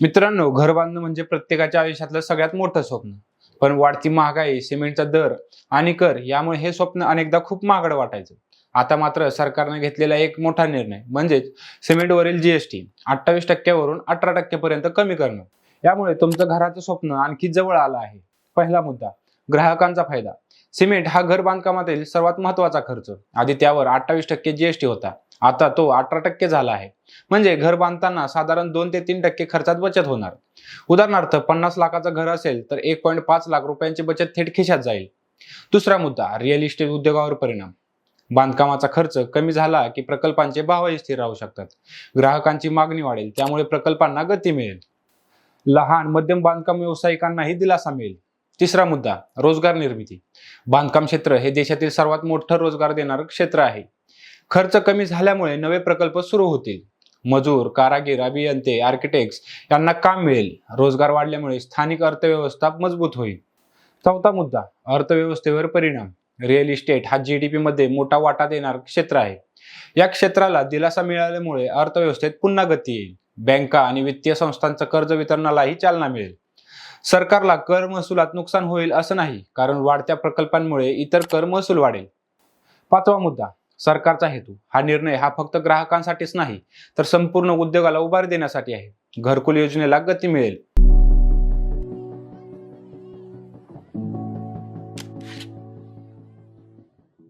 मित्रांनो घर बांधणं म्हणजे प्रत्येकाच्या आयुष्यातलं सगळ्यात मोठं स्वप्न. पण वाढती महागाई सिमेंटचा दर आणि कर यामुळे हे स्वप्न अनेकदा खूप महागडं वाटायचं. आता मात्र सरकारने घेतलेला एक मोठा निर्णय म्हणजेच सिमेंटवरील जीएसटी अठ्ठावीस टक्क्यावरून अठरा टक्क्यापर्यंत कमी करणं. यामुळे तुमचं घराचं स्वप्न आणखी जवळ आलं आहे. पहिला मुद्दा ग्राहकांचा फायदा. सिमेंट हा घर बांधकामातील सर्वात महत्त्वाचा खर्च. आधी त्यावर अठ्ठावीस टक्के जीएसटी होता. आता तो अठरा टक्के झाला आहे. म्हणजे घर बांधताना साधारण दोन ते तीन टक्के खर्चात बचत होणार. उदाहरणार्थ पन्नास लाखाचं घर असेल तर एक पॉईंट पाच लाख रुपयांची बचत थेट खिशात जाईल. दुसरा मुद्दा रिअल इस्टेट उद्योगावर परिणाम. बांधकामाचा खर्च कमी झाला की प्रकल्पांचे भावही स्थिर राहू शकतात. ग्राहकांची मागणी वाढेल त्यामुळे प्रकल्पांना गती मिळेल. लहान मध्यम बांधकाम व्यावसायिकांनाही दिलासा मिळेल. तिसरा मुद्दा रोजगार निर्मिती. बांधकाम क्षेत्र हे देशातील सर्वात मोठं रोजगार देणारं क्षेत्र आहे. खर्च कमी झाल्यामुळे नवे प्रकल्प सुरू होतील. मजूर कारागीर अभियंते आर्किटेक्ट्स यांना काम मिळेल. रोजगार वाढल्यामुळे स्थानिक अर्थव्यवस्था मजबूत होईल. चौथा मुद्दा अर्थव्यवस्थेवर परिणाम. रिअल इस्टेट हा जी डी मध्ये मोठा वाटा देणार क्षेत्र आहे. या क्षेत्राला दिलासा मिळाल्यामुळे अर्थव्यवस्थेत पुन्हा गती येईल. बँका आणि वित्तीय संस्थांचं कर्ज वितरणालाही चालना मिळेल. सरकारला कर महसुलात नुकसान होईल असं नाही कारण वाढत्या प्रकल्पांमुळे इतर कर महसूल वाढेल. पाचवा मुद्दा सरकारचा हेतू. हा निर्णय हा फक्त ग्राहकांसाठीच नाही तर संपूर्ण उद्योगाला उभारी देण्यासाठी आहे. घरकुल योजनेला गती मिळेल.